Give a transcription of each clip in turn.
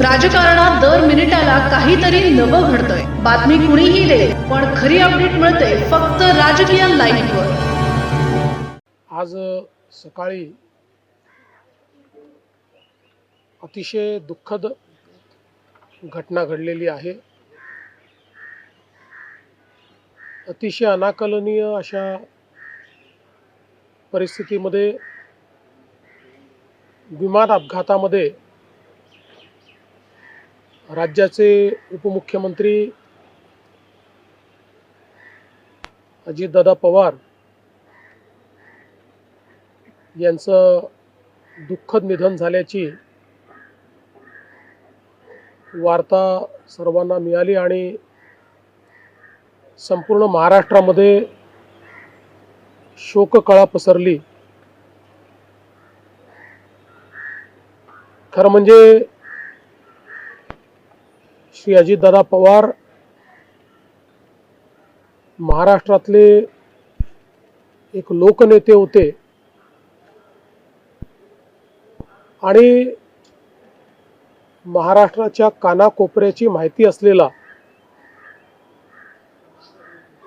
राजकारणात दर मिनिटाला काहीतरी नवं घडतंय. बातमी कुणीही दे पण खरी अपडेट मिळते फक्त राजकीय लाईव्हवर आज सकाळी अतिशय दुःखद घटना घडलेली आहे. अतिशय अनाकलनीय अशा परिस्थितीमध्ये विमान अपघातामध्ये राज्याचे उपमुख्यमंत्री अजितदादा पवार यांचं दुःखद निधन झाल्याची वार्ता सर्वांना मिळाली आणि संपूर्ण महाराष्ट्रामध्ये शोककळा पसरली. खरं म्हणजे श्री अजितदादा पवार महाराष्ट्रातले एक लोकनेते होते. आणि महाराष्ट्राच्या कानाकोपऱ्याची माहिती असलेला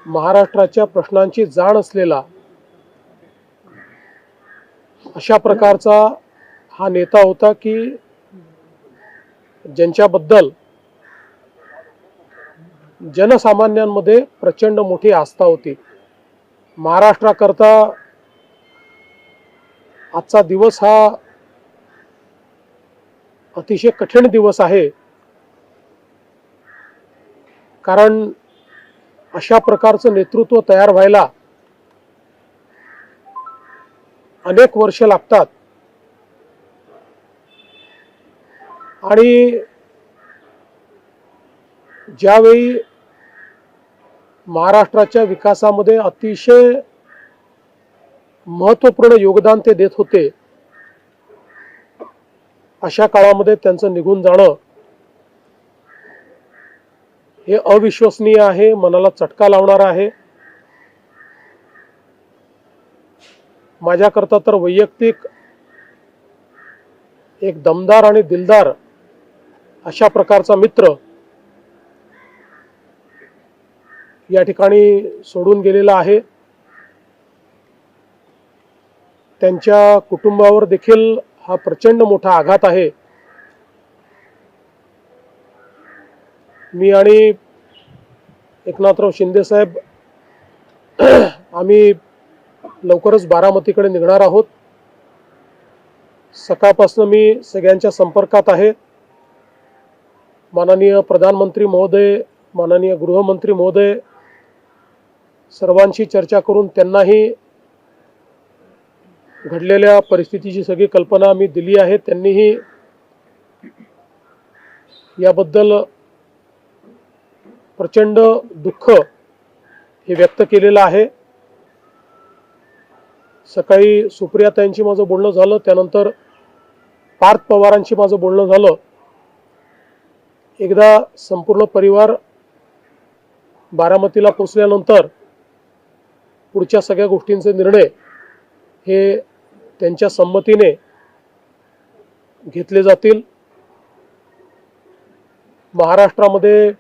महाराष्ट्राच्या प्रश्नांची जाण असलेला अशा प्रकारचा हा नेता होता की ज्यांच्याबद्दल जनसामान्यांमध्ये प्रचंड मोठी आस्था होती. महाराष्ट्राकरता आजचा दिवस हा अतिशय कठीण दिवस आहे. कारण अशा प्रकारचं नेतृत्व तयार व्हायला अनेक वर्ष लागतात. आणि ज्यावेळी महाराष्ट्राच्या विकासामध्ये अतिशय महत्त्वपूर्ण योगदान ते देत होते अशा काळामध्ये त्यांचं निघून जाणं हे अविश्वसनीय आहे मनाला चटका लावणार आहे. माझ्याकरता तर वैयक्तिक एक दमदार आणि दिलदार अशा प्रकारचा मित्र या ठिकाणी सोडून गेलेला आहे. त्यांच्या कुटुंबावर देखील हा प्रचंड मोठा आघात आहे. मी आणि एकनाथराव शिंदेसाहेब आम्ही लवकरच बारामतीकडे निघणार आहोत. सकाळपासून मी सगळ्यांच्या संपर्कात आहे. माननीय प्रधानमंत्री महोदय माननीय गृहमंत्री महोदय सर्वांशी चर्चा करून त्यांनाही घडलेल्या परिस्थितीची सगळी कल्पना मी दिली आहे. त्यांनीही याबद्दल प्रचंड दुःख हे व्यक्त केलेलं आहे. सकाळी सुप्रियाताईंशी माझं बोलणं झालं त्यानंतर पार्थ पवारांशी माझं बोलणं झालं. एकदा संपूर्ण परिवार बारामतीला पोचल्यानंतर पुढच्या सगळ्या गोष्टींचे निर्णय हे त्यांच्या संमतीने घेतले जातील. महाराष्ट्रामध्ये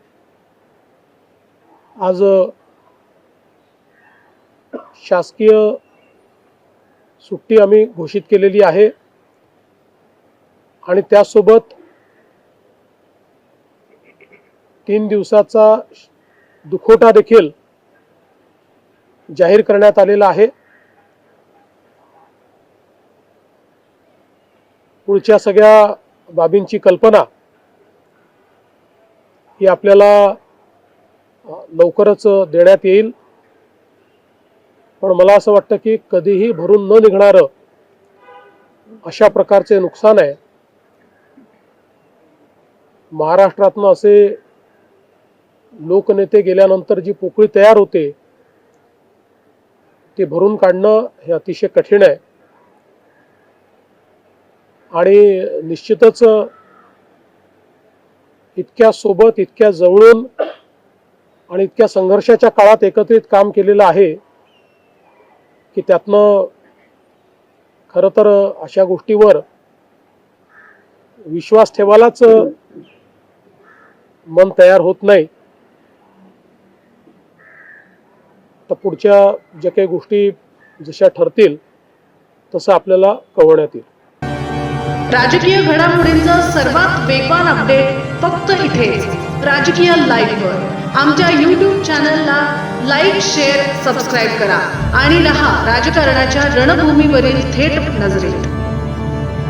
आज शासकीय सुट्टी आम्ही घोषित केलेली आहे. आणि त्यासोबत तीन दिवसाचा दुखोटा देखील जाहीर करण्यात आलेला आहे. पुढच्या सगळ्या बाबींची कल्पना ही आपल्याला लवकरच देण्यात येईल. पण मला असं वाटतं की कधीही भरून न निघणारं अशा प्रकारचे नुकसान आहे. महाराष्ट्रातनं असे लोकनेते गेल्यानंतर जी पोकळी तयार होते ते भरून काढणं हे अतिशय कठीण आहे. आणि निश्चितच इतक्या सोबत इतक्या जवळून आणि इतक्या संघर्षाच्या काळात एकत्रित काम केलेलं आहे की त्यातनं खरं तर अशा गोष्टीवर विश्वास ठेवायलाच मन तयार होत नाही. तर पुढच्या ज्या काही गोष्टी जशा ठरतील तसं आपल्याला कळवण्यात येईल. राजकीय घडामोडींचं सर्वात वेगवान अपडेट फक्त इथेच राजकीय लाईव्हवर आमच्या यूट्यूब चॅनलला लाईक शेअर सबस्क्राईब करा. आणि रहा राजकारणाच्या रणभूमीवरील थेट नजरेत.